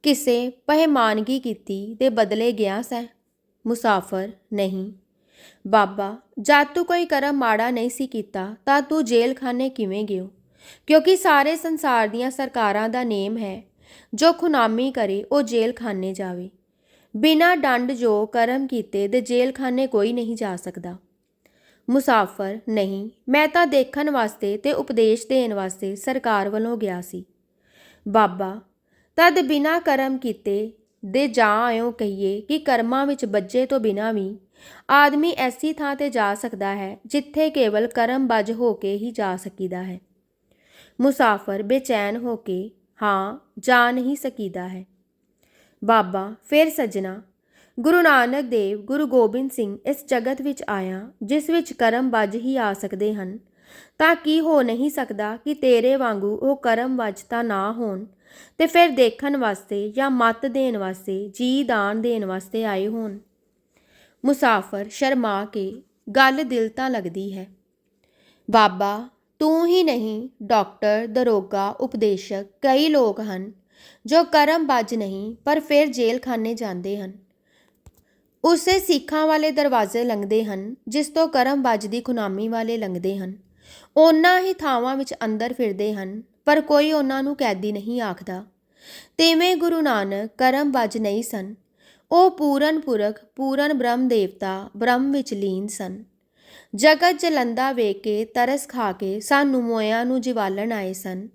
ਕਿਸੇ ਪਹਿਮਾਨਗੀ ਕੀਤੀ ਦੇ ਬਦਲੇ ਗਿਆ ਸੈ ਮੁਸਾਫਰ, ਨਹੀਂ। ਬਾਬਾ, ਜਦ ਤੂੰ ਕੋਈ ਕਰਮ ਮਾੜਾ ਨਹੀਂ ਸੀ ਕੀਤਾ, ਤਾਂ ਤੂੰ ਜੇਲ੍ਹ ਕਿਵੇਂ ਗਿਓ? ਕਿਉਂਕਿ ਸਾਰੇ ਸੰਸਾਰ ਦੀਆਂ ਸਰਕਾਰਾਂ ਦਾ ਨੇਮ ਹੈ, ਜੋ ਖੁਨਾਮੀ ਕਰੇ, ਉਹ ਜੇਲ੍ਹ ਜਾਵੇ। ਬਿਨਾਂ ਡੰਡ ਜੋ ਕਰਮ ਕੀਤੇ ਦੇ ਜੇਲਖਾਨੇ ਕੋਈ ਨਹੀਂ ਜਾ ਸਕਦਾ। ਮੁਸਾਫਰ, ਨਹੀਂ। ਮੈਂ ਤਾਂ ਦੇਖਣ ਵਾਸਤੇ ਤੇ ਉਪਦੇਸ਼ ਦੇਣ ਵਾਸਤੇ ਸਰਕਾਰ ਵੱਲੋਂ ਗਿਆ ਸੀ। ਬਾਬਾ ਤਦ ਬਿਨਾਂ ਕਰਮ ਕੀਤੇ ਦੇ ਜਾ ਆਇਓ ਕਹੀਏ ਕਿ ਕਰਮਾਂ ਵਿੱਚ ਬੱਜੇ ਤੋਂ ਬਿਨਾਂ ਵੀ ਆਦਮੀ ਐਸੀ ਥਾਂ ਤੇ ਜਾ ਸਕਦਾ ਹੈ ਜਿੱਥੇ ਕੇਵਲ ਕਰਮ ਬੱਜ ਹੋ ਕੇ ਹੀ ਜਾ ਸਕੀਦਾ ਹੈ। ਮੁਸਾਫਰ ਬੇਚੈਨ ਹੋ ਕੇ ਹਾਂ, ਜਾ ਨਹੀਂ ਸਕੀਦਾ ਹੈ। ਬਾਬਾ, ਫਿਰ ਸਜਣਾ, ਗੁਰੂ ਨਾਨਕ ਦੇਵ, ਗੁਰੂ ਗੋਬਿੰਦ ਸਿੰਘ ਇਸ ਜਗਤ ਵਿੱਚ ਆਇਆ, ਜਿਸ ਵਿੱਚ ਕਰਮ ਵੱਜ ਹੀ ਆ ਸਕਦੇ ਹਨ, ਤਾਂ ਕੀ ਹੋ ਨਹੀਂ ਸਕਦਾ ਕਿ ਤੇਰੇ ਵਾਂਗੂ ਉਹ ਕਰਮ ਵੱਜ ਤਾਂ ਨਾ ਹੋਣ ਤੇ ਫਿਰ ਦੇਖਣ ਵਾਸਤੇ ਜਾਂ ਮਤ ਦੇਣ ਵਾਸਤੇ, ਜੀ ਦਾਨ ਦੇਣ ਵਾਸਤੇ ਆਏ ਹੋਣ। ਮੁਸਾਫਰ ਸ਼ਰਮਾ ਕੇ, ਗੱਲ ਦਿਲ ਤਾਂ ਲੱਗਦੀ ਹੈ। ਬਾਬਾ, ਤੂੰ ਹੀ ਨਹੀਂ, ਡਾਕਟਰ, ਦਰੋਗਾ, ਉਪਦੇਸ਼ਕ, ਕਈ ਲੋਕ ਹਨ, ਜੋ ਕਰਮਬੱਜ ਨਹੀਂ, ਪਰ ਫਿਰ ਜੇਲ੍ਹ ਖਾਨੇ ਜਾਂਦੇ ਹਨ। ਉਸੇ ਸਿੱਖਾਂ ਵਾਲੇ ਦਰਵਾਜ਼ੇ ਲੰਘਦੇ ਹਨ, ਜਿਸ ਤੋਂ ਕਰਮਬੱਜ ਦੀ ਖੁਨਾਮੀ ਵਾਲੇ ਲੰਘਦੇ ਹਨ। ਉਹਨਾਂ ਹੀ ਥਾਵਾਂ ਵਿੱਚ ਅੰਦਰ ਫਿਰਦੇ ਹਨ। ਪਰ ਕੋਈ ਉਹਨਾਂ ਨੂੰ ਕੈਦੀ ਨਹੀਂ ਆਖਦਾ। ਤੇਵੇਂ ਗੁਰੂ ਨਾਨਕ ਕਰਮ ਬੱਜ ਨਹੀਂ ਸਨ। ਉਹ ਪੂਰਨ ਪੁਰਖ, ਪੂਰਨ ਬ੍ਰਹਮ ਦੇਵਤਾ, ਬ੍ਰਹਮ ਵਿੱਚ ਲੀਨ ਸਨ। ਜਗਤ ਜਲੰਦਾ ਵੇਖ ਕੇ ਤਰਸ ਖਾ ਕੇ ਸਾਨੂੰ ਮੋਇਆਂ ਨੂੰ ਜਿਵਾਲਣ ਆਏ ਸਨ।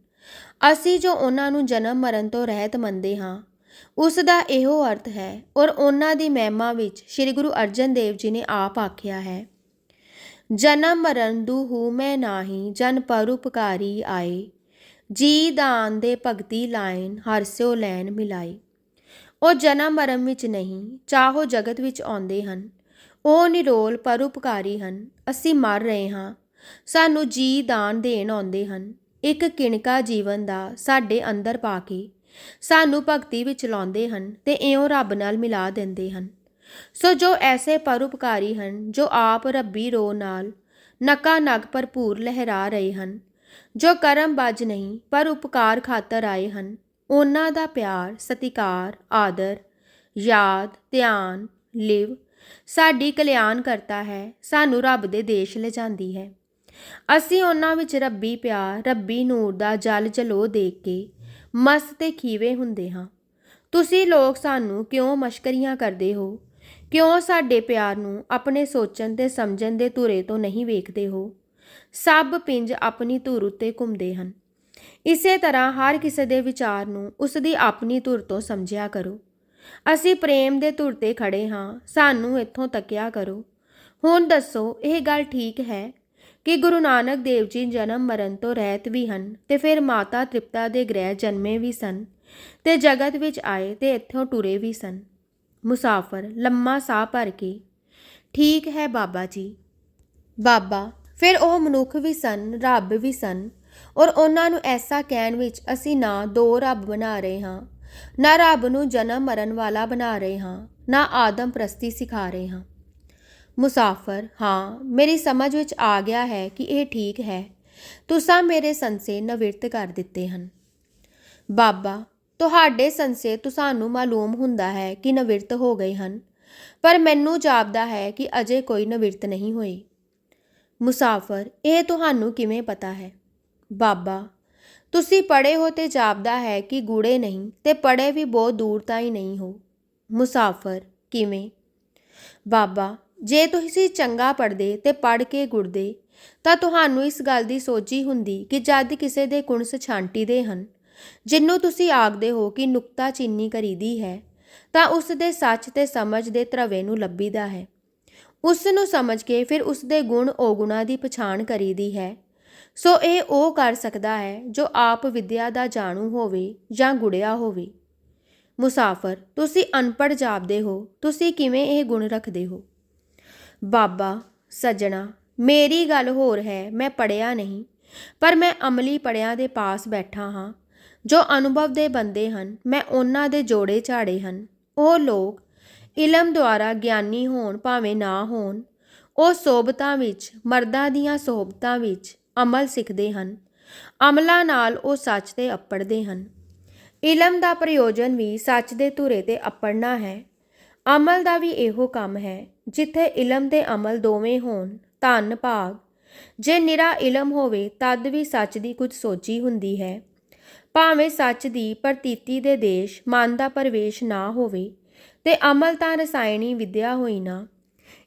ਅਸੀਂ ਜੋ ਉਹਨਾਂ ਨੂੰ ਜਨਮ ਮਰਨ ਤੋਂ ਰਹਿਤ ਮੰਨਦੇ ਹਾਂ, ਉਸ ਦਾ ਇਹੋ ਅਰਥ ਹੈ, ਔਰ ਉਹਨਾਂ ਦੀ ਮਹਿਮਾ ਵਿੱਚ ਸ੍ਰੀ ਗੁਰੂ ਅਰਜਨ ਦੇਵ ਜੀ ਨੇ ਆਪ ਆਖਿਆ ਹੈ, ਜਨਮ ਮਰਨ ਦੁਹੂ ਮੈਂ ਨਾਹੀ, ਜਨ ਪਰਉਪਕਾਰੀ ਆਏ। ਜੀ ਦਾਨ ਦੇ ਭਗਤੀ ਲਾਇਨ ਹਰਸਿਓ ਲੈਨ ਮਿਲਾਈ। ਉਹ ਜਨਮ ਮਰਮ ਵਿੱਚ ਨਹੀਂ, ਚਾਹੋ ਜਗਤ ਵਿੱਚ ਆਉਂਦੇ ਹਨ। ਉਹ ਨਿਰੋਲ ਪਰਉਪਕਾਰੀ ਹਨ। ਅਸੀਂ ਮਰ ਰਹੇ ਹਾਂ। ਸਾਨੂੰ ਜੀ ਦਾਨ ਦੇਣ ਆਉਂਦੇ ਹਨ। ਇੱਕ ਕਿਣਕਾ ਜੀਵਨ ਦਾ ਸਾਡੇ ਅੰਦਰ ਪਾ ਕੇ ਸਾਨੂੰ ਭਗਤੀ ਵਿੱਚ ਲਾਉਂਦੇ ਹਨ ਤੇ ਇਉਂ ਰੱਬ ਨਾਲ ਮਿਲਾ ਦਿੰਦੇ ਹਨ। ਸੋ ਜੋ ਐਸੇ ਪਰਉਪਕਾਰੀ ਹਨ ਜੋ ਆਪ ਰੱਬੀ ਰੋ ਨਾਲ ਨਕਾ ਨਗ ਭਰਪੂਰ ਲਹਿਰਾ ਰਹੇ ਹਨ ਜੋ ਕਰਮ ਬਾਜ ਨਹੀਂ, ਪਰ ਉਪਕਾਰ ਖਾਤਰ ਆਏ ਹਨ। ਉਹਨਾਂ ਦਾ ਪਿਆਰ, ਸਤਿਕਾਰ, ਆਦਰ, ਯਾਦ, ਧਿਆਨ, ਲਿਵ ਸਾਡੀ ਕਲਿਆਣ ਕਰਤਾ ਹੈ, ਸਾਨੂੰ ਰੱਬ ਦੇ ਦੇਸ਼ ਲਿਜਾਂਦੀ ਹੈ। ਅਸੀਂ ਉਹਨਾਂ ਵਿੱਚ ਰੱਬੀ ਪਿਆਰ, ਰੱਬੀ ਨੂਰ ਦਾ ਜਲ ਜਲੋ ਦੇਖ ਕੇ ਮਸਤ ਤੇ ਖੀਵੇ ਹੁੰਦੇ ਹਾਂ। ਤੁਸੀਂ ਲੋਕ ਸਾਨੂੰ ਕਿਉਂ ਮਸ਼ਕਰੀਆਂ ਕਰਦੇ ਹੋ? ਕਿਉਂ ਸਾਡੇ ਪਿਆਰ ਨੂੰ ਆਪਣੇ ਸੋਚਣ ਤੇ ਸਮਝਣ ਦੇ ਧੁਰੇ ਤੋਂ ਨਹੀਂ ਵੇਖਦੇ ਹੋ? ਸਭ ਪਿੰਜ ਆਪਣੀ ਧੁਰ ਉੱਤੇ ਘੁੰਮਦੇ ਹਨ। ਇਸੇ ਤਰ੍ਹਾਂ ਹਰ ਕਿਸੇ ਦੇ ਵਿਚਾਰ ਨੂੰ ਉਸ ਦੀ ਆਪਣੀ ਧੁਰ ਤੋਂ ਸਮਝਿਆ ਕਰੋ। ਅਸੀਂ ਪ੍ਰੇਮ ਦੇ ਧੁਰ ਤੇ ਖੜੇ ਹਾਂ, ਸਾਨੂੰ ਇੱਥੋਂ ਤੱਕਿਆ ਕਰੋ। ਹੁਣ ਦੱਸੋ, ਇਹ ਗੱਲ ਠੀਕ ਹੈ ਕਿ ਗੁਰੂ ਨਾਨਕ ਦੇਵ ਜੀ ਜਨਮ ਮਰਨ ਤੋਂ ਰਹਿਤ ਵੀ ਹਨ ਤੇ ਫਿਰ ਮਾਤਾ ਤ੍ਰਿਪਤਾ ਦੇ ਗ੍ਰਹਿ ਜਨਮੇ ਵੀ ਸਨ ਤੇ ਜਗਤ ਵਿੱਚ ਆਏ ਤੇ ਇੱਥੋਂ ਟੁਰੇ ਵੀ ਸਨ। ਮੁਸਾਫਰ ਲੰਮਾ ਸਾਹ ਭਰ ਕੇ, ਠੀਕ ਹੈ ਬਾਬਾ ਜੀ। ਬਾਬਾ ਫਿਰ ਉਹ ਮਨੁੱਖ ਵੀ ਸਨ, ਰੱਬ ਵੀ ਸਨ, ਔਰ ਉਹਨਾਂ ਨੂੰ ਐਸਾ ਕਹਿਣ ਵਿੱਚ ਅਸੀਂ ਨਾ ਦੋ ਰੱਬ ਬਣਾ ਰਹੇ ਹਾਂ, ਨਾ ਰੱਬ ਨੂੰ ਜਨਮ ਮਰਨ ਵਾਲਾ ਬਣਾ ਰਹੇ ਹਾਂ, ਨਾ ਆਦਮ ਪ੍ਰਸਤੀ ਸਿਖਾ ਰਹੇ ਹਾਂ। ਮੁਸਾਫਰ, ਹਾਂ, ਮੇਰੀ ਸਮਝ ਵਿੱਚ ਆ ਗਿਆ ਹੈ ਕਿ ਇਹ ਠੀਕ ਹੈ। ਤੁਸੀਂ ਮੇਰੇ ਸੰਸੇ ਨਵਿਰਤ ਕਰ ਦਿੱਤੇ ਹਨ। ਬਾਬਾ, ਤੁਹਾਡੇ ਸੰਸੇ ਤੁਹਾਨੂੰ ਮਾਲੂਮ ਹੁੰਦਾ ਹੈ ਕਿ ਨਵਿਰਤ ਹੋ ਗਏ ਹਨ, ਪਰ ਮੈਨੂੰ ਜਾਪਦਾ ਹੈ ਕਿ ਅਜੇ ਕੋਈ ਨਵਿਰਤ ਨਹੀਂ ਹੋਈ। ਮੁਸਾਫਰ, ਇਹ ਤੁਹਾਨੂੰ ਕਿਵੇਂ ਪਤਾ ਹੈ? ਬਾਬਾ, ਤੁਸੀਂ ਪੜੇ ਹੋ ਤੇ ਜਾਪਦਾ ਹੈ ਕਿ ਗੂੜੇ ਨਹੀਂ ਤੇ ਪੜੇ ਵੀ ਬਹੁਤ ਦੂਰ ਤਾਈ ਨਹੀਂ ਹੋ। ਮੁਸਾਫਰ, ਕਿਵੇਂ? ਬਾਬਾ, ਜੇ ਤੁਸੀਂ ਚੰਗਾ ਪੜਦੇ ਤੇ ਪੜ ਕੇ ਗੁੜਦੇ ਤਾਂ ਤੁਹਾਨੂੰ ਇਸ ਗੱਲ ਦੀ ਸੋਝੀ ਹੁੰਦੀ ਕਿ ਜਦ ਕਿਸੇ ਦੇ ਕੁਣਸ ਛਾਂਟੀ ਦੇ ਹਨ, ਜਿੰਨੂੰ ਤੁਸੀਂ ਆਖਦੇ ਹੋ ਕਿ ਨੁਕਤਾ ਚੀਨੀ ਕਰੀਦੀ ਹੈ, ਤਾਂ ਉਸ ਦੇ ਸੱਚ ਤੇ ਸਮਝ ਦੇ ਧਰਵੇ ਨੂੰ ਲੱਭੀਦਾ ਹੈ। ਉਸ ਨੂੰ ਸਮਝ ਕੇ ਫਿਰ ਉਸ ਦੇ ਗੁਣ ਔਗੁਣਾ ਦੀ ਪਛਾਣ ਕਰੀਦੀ ਹੈ। ਸੋ ਇਹ ਉਹ ਕਰ ਸਕਦਾ ਹੈ ਜੋ ਆਪ ਵਿਦਿਆ ਦਾ ਜਾਣੂ ਹੋਵੇ ਜਾਂ ਗੁੜਿਆ ਹੋਵੇ। ਮੁਸਾਫਰ, ਤੁਸੀਂ ਅਨਪੜ੍ਹ ਜਾਪਦੇ ਹੋ, ਤੁਸੀਂ ਕਿਵੇਂ ਇਹ ਗੁਣ ਰੱਖਦੇ ਹੋ? ਬਾਬਾ, ਸੱਜਣਾ, ਮੇਰੀ ਗੱਲ ਹੋਰ ਹੈ, ਮੈਂ ਪੜਿਆ ਨਹੀਂ, ਪਰ ਮੈਂ ਅਮਲੀ ਪੜਿਆਂ ਦੇ ਪਾਸ ਬੈਠਾ ਹਾਂ। ਜੋ ਅਨੁਭਵ ਦੇ ਬੰਦੇ ਹਨ, ਮੈਂ ਉਹਨਾਂ ਦੇ ਜੋੜੇ ਝਾੜੇ ਹਨ। ਉਹ ਲੋਕ ਇਲਮ ਦੁਆਰਾ ਗਿਆਨੀ ਹੋਣ ਭਾਵੇਂ ਨਾ ਹੋਣ, ਉਹ ਸੋਬਤਾਂ ਵਿੱਚ, ਮਰਦਾਂ ਦੀਆਂ ਸੋਬਤਾਂ ਵਿੱਚ ਅਮਲ ਸਿੱਖਦੇ ਹਨ। ਅਮਲਾਂ ਨਾਲ ਉਹ ਸੱਚ ਤੇ ਅੱਪੜਦੇ ਹਨ। ਇਲਮ ਦਾ ਪ੍ਰਯੋਜਨ ਵੀ ਸੱਚ ਦੇ ਧੁਰੇ ਤੇ ਅੱਪੜਨਾ ਹੈ। ਅਮਲ ਦਾ ਵੀ ਇਹੋ ਕੰਮ ਹੈ, ਜਿੱਥੇ ਇਲਮ ਤੇ ਅਮਲ ਦੋਵੇਂ ਹੋਣ, ਧੰਨ, ਭਾਗ। ਜੇ ਨਿਰਾ ਇਲਮ ਹੋਵੇ, ਤਦ ਵੀ ਸੱਚ ਦੀ ਕੁਝ ਸੋਚੀ ਹੁੰਦੀ ਹੈ। ਭਾਵੇਂ ਸੱਚ ਦੀ ਪ੍ਰਤੀਤੀ ਦੇ ਦੇਸ਼, ਮਨ ਦਾ ਪ੍ਰਵੇਸ਼ ਨਾ ਹੋਵੇ ਤੇ ਅਮਲ ਤਾਂ ਰਸਾਇਣੀ ਵਿਦਿਆ ਹੋਈ ਨਾ।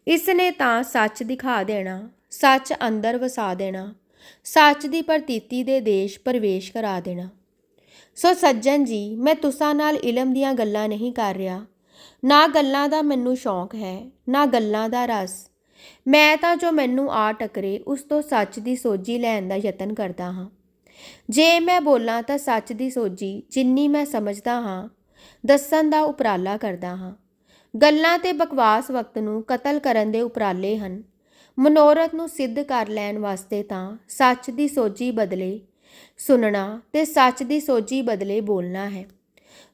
ਇਸ ਨੇ ਤਾਂ ਸੱਚ ਦਿਖਾ ਦੇਣਾ, ਸੱਚ ਅੰਦਰ ਵਸਾ ਦੇਣਾ, ਸੱਚ ਦੀ ਪ੍ਰਤੀਤੀ ਦੇ ਦੇਸ਼ ਪ੍ਰਵੇਸ਼ ਕਰਾ ਦੇਣਾ। ਸੋ ਸੱਜਣ ਜੀ, ਮੈਂ ਤੁਸਾਂ ਨਾਲ ਇਲਮ ਦੀਆਂ ਗੱਲਾਂ ਨਹੀਂ ਕਰ ਰਿਹਾ। ਨਾ ਗੱਲਾਂ ਦਾ ਮੈਨੂੰ ਸ਼ੌਂਕ ਹੈ, ਨਾ ਗੱਲਾਂ ਦਾ ਰਸ। ਮੈਂ ਤਾਂ ਜੋ ਮੈਨੂੰ ਆ ਟਕਰੇ, ਉਸ ਤੋਂ ਸੱਚ ਦੀ ਸੋਝੀ ਲੈਣ ਦਾ ਯਤਨ ਕਰਦਾ ਹਾਂ। ਜੇ ਮੈਂ ਬੋਲਾਂ ਤਾਂ ਸੱਚ ਦੀ ਸੋਝੀ, ਜਿੰਨੀ ਮੈਂ ਸਮਝਦਾ ਹਾਂ ਦੱਸਣ ਦਾ ਉਪਰਾਲਾ ਕਰਦਾ ਹਾਂ। ਗੱਲਾਂ ਤੇ ਬਕਵਾਸ ਵਕਤ ਨੂੰ ਕਤਲ ਕਰਨ ਦੇ ਉਪਰਾਲੇ ਹਨ। ਮਨੋਰਥ ਨੂੰ ਸਿੱਧ ਕਰ ਲੈਣ ਵਾਸਤੇ ਤਾਂ ਸੱਚ ਦੀ ਸੋਝੀ ਬਦਲੇ ਸੁਣਨਾ ਤੇ ਸੱਚ ਦੀ ਸੋਝੀ ਬਦਲੇ ਬੋਲਣਾ ਹੈ।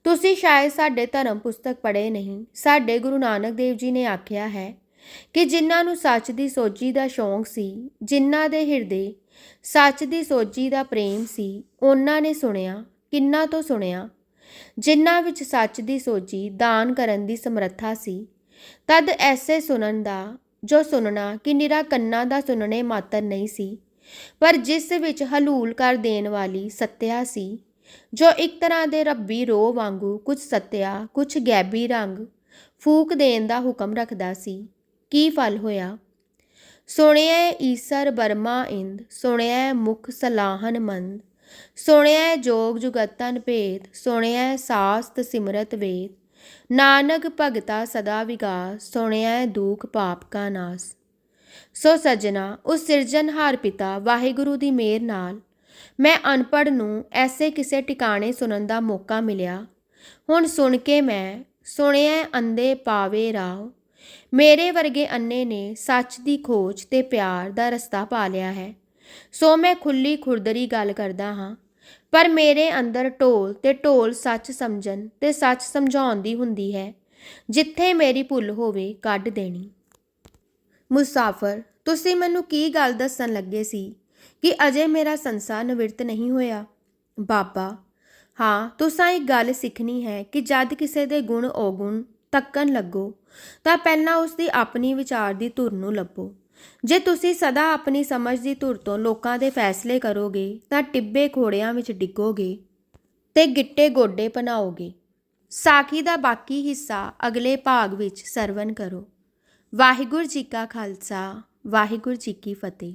ਤੁਸੀਂ ਸ਼ਾਇਦ ਸਾਡੇ ਧਰਮ ਪੁਸਤਕ ਪੜ੍ਹੇ ਨਹੀਂ, ਸਾਡੇ ਗੁਰੂ ਨਾਨਕ ਦੇਵ ਜੀ ਨੇ ਆਖਿਆ ਹੈ ਕਿ ਜਿਨ੍ਹਾਂ ਨੂੰ ਸੱਚ ਦੀ ਸੋਝੀ ਦਾ ਸ਼ੌਂਕ ਸੀ, ਜਿਨ੍ਹਾਂ ਦੇ ਹਿਰਦੇ ਸੱਚ ਦੀ ਸੋਝੀ ਦਾ ਪ੍ਰੇਮ ਸੀ, ਉਹਨਾਂ ਨੇ ਸੁਣਿਆ, ਕਿੰਨਾ ਤੋਂ ਸੁਣਿਆ ਜਿਨ੍ਹਾਂ ਵਿੱਚ ਸੱਚ ਦੀ ਸੋਝੀ, ਦਾਨ ਕਰਨ ਦੀ ਸਮਰੱਥਾ ਸੀ। ਤਦ ਐਸੇ ਸੁਣਨ ਦਾ, ਜੋ ਸੁਣਨਾ ਕਿ ਨਿਰਾ ਕੰਨਾਂ ਦਾ ਸੁਣਨੇ ਮਾਤਰ ਨਹੀਂ ਸੀ, ਪਰ ਜਿਸ ਵਿੱਚ ਹਲੂਲ ਕਰ ਦੇਣ ਵਾਲੀ ਸੱਤਿਆ ਸੀ, ਜੋ ਇੱਕ ਤਰ੍ਹਾਂ ਦੇ ਰੱਬੀ ਰੋਹ ਵਾਂਗੂ ਕੁਝ ਸੱਤਿਆ, ਕੁਝ ਗੈਬੀ ਰੰਗ ਫੂਕ ਦੇਣ ਦਾ ਹੁਕਮ ਰੱਖਦਾ ਸੀ। ਕੀ ਫਲ ਹੋਇਆ? ਸੁਣਿਆ ਈਸਰ ਬਰਮਾ ਇੰਦ ਸੁਣਿਆ ਮੁਖ ਸਲਾਹਨ ਮੰਦ। ਸੁਣਿਐ ਜੋਗ ਜੁਗਤਨ ਭੇਦ, ਸੁਣਿਐ ਸਾਸਤ ਸਿਮਰਤ ਵੇਦ। ਨਾਨਕ ਭਗਤਾ ਸਦਾ ਵਿਗਾਸ, ਸੁਣਿਐ ਦੁਖ ਪਾਪ ਕਾ ਨਾਸ। ਸੋ ਸਜਣਾ, ਉਸ ਸਿਰਜਣਹਾਰ ਪਿਤਾ ਵਾਹਿਗੁਰੂ ਦੀ ਮਿਹਰ ਨਾਲ, ਮੈਂ ਅਨਪੜ੍ਹ ਨੂੰ ਐਸੇ ਕਿਸੇ ਟਿਕਾਣੇ ਸੁਣਨ ਦਾ ਮੌਕਾ ਮਿਲਿਆ। ਹੁਣ ਸੁਣ ਕੇ ਮੈਂ ਸੁਣਿਆ ਅੰਦੇ ਪਾਵੇ ਰਾਹ। ਮੇਰੇ ਵਰਗੇ ਅੰਨੇ ਨੇ ਸੱਚ ਦੀ ਖੋਜ ਤੇ ਪਿਆਰ ਦਾ ਰਸਤਾ ਪਾ ਲਿਆ ਹੈ। ਸੋ ਮੈਂ ਖੁੱਲੀ ਖੁਰਦਰੀ ਗੱਲ ਕਰਦਾ ਹਾਂ। ਪਰ ਮੇਰੇ ਅੰਦਰ ਢੋਲ ਤੇ ਢੋਲ ਸੱਚ ਸਮਝਣ ਤੇ ਸੱਚ ਸਮਝਾਉਣ ਦੀ ਹੁੰਦੀ ਹੈ। ਜਿੱਥੇ ਮੇਰੀ ਭੁੱਲ ਹੋਵੇ ਕੱਢ ਦੇਣੀ। ਮੁਸਾਫਰ, ਤੁਸੀਂ ਮੈਨੂੰ ਕੀ ਗੱਲ ਦੱਸਣ ਲੱਗੇ ਸੀ? ਕਿ ਅਜੇ ਮੇਰਾ ਸੰਸਾਰ ਨਿਵਰਤ ਨਹੀਂ ਹੋਇਆ। ਬਾਬਾ, ਹਾਂ, ਤੁਸਾਂ ਇੱਕ ਗੱਲ ਸਿੱਖਣੀ ਹੈ ਕਿ ਜਦ ਕਿਸੇ ਦੇ ਗੁਣ ਔਗੁਣ ਤੱਕਣ ਲੱਗੋ, ਤਾਂ ਪਹਿਲਾਂ ਉਸ ਦੀ ਆਪਣੀ ਵਿਚਾਰ ਦੀ ਧੁਰ ਨੂੰ ਲੱਭੋ। ਜੇ ਤੁਸੀਂ ਸਦਾ ਆਪਣੀ ਸਮਝ ਦੀ ਧੁਰ ਤੋਂ ਲੋਕਾਂ ਦੇ ਫੈਸਲੇ ਕਰੋਗੇ, ਤਾਂ ਟਿੱਬੇ ਘੋੜਿਆਂ ਵਿੱਚ ਡਿੱਗੋਗੇ ਤੇ ਗਿੱਟੇ ਗੋਡੇ ਪਨਾਓਗੇ। ਸਾਖੀ ਦਾ ਬਾਕੀ ਹਿੱਸਾ ਅਗਲੇ ਭਾਗ ਵਿੱਚ ਸਰਵਨ ਕਰੋ। ਵਾਹਿਗੁਰੂ ਜੀ ਕਾ ਖਾਲਸਾ, ਵਾਹਿਗੁਰੂ ਜੀ ਕੀ ਫਤਿਹ।